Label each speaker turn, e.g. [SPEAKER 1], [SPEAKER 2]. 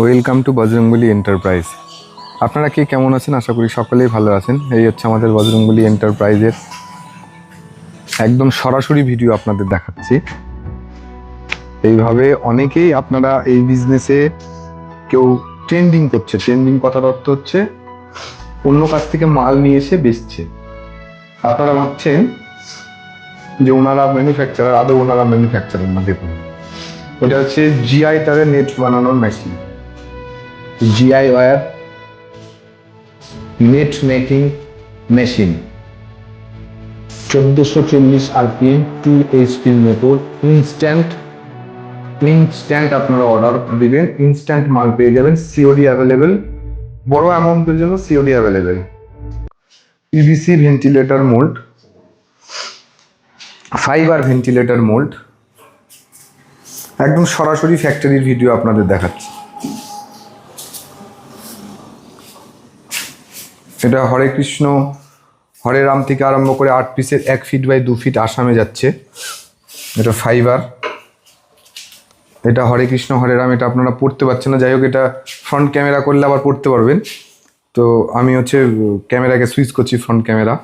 [SPEAKER 1] Welcome to Bajrangbali enterprise. আপনারা কে কেমন আছেন? আশা করি সকলেই ভালো আছেন। এই হচ্ছে আমাদের বজরংবলী এন্টারপ্রাইজের একদম সরাসরি ভিডিও আপনাদের দেখাচ্ছি। এইভাবে অনেকেই আপনারা এই বিজনেসে কেউ ট্রেন্ডিং করছে। ট্রেন্ডিং কথার অর্থ হচ্ছে অন্য কাছ থেকে মাল নিয়ে এসে বেচছে। আপনারা ভাবছেন যে ওনারা ম্যানুফ্যাকচারার আদৌ ওনারা ম্যানুফ্যাকচারার না দেখুন। ওটা হচ্ছে জিআই তারের নেট বানানোর machine GI wire net making machine চোদ্দোশো চল্লিশ আরপিএম টু এইচপির মোটর ইনস্ট্যান্ট ইনস্ট্যান্ট আপনারা অর্ডার দিবেন ইনস্ট্যান্ট মাল পেয়ে যাবেন সিওডি অ্যাভেলেবেল বড় অ্যামাউন্টের জন্য COD available PVC ventilator mould fibre ventilator mould একদম সরাসরি ফ্যাক্টরির ভিডিও আপনাদের দেখাচ্ছি। এটা হরে কৃষ্ণ, হরে রাম থেকে আরম্ভ করে আট পিসের এক ফিট বাই দু ফিট আসামে যাচ্ছে। এটা ফাইবার এটা হরে কৃষ্ণ, হরে রাম, এটা আপনারা পড়তে পারছেন না। যাই হোক, এটা ফ্রন্ট ক্যামেরা করলে আবার পড়তে পারবেন। তো আমি হচ্ছে ক্যামেরাকে সুইচ করছি ফ্রন্ট ক্যামেরা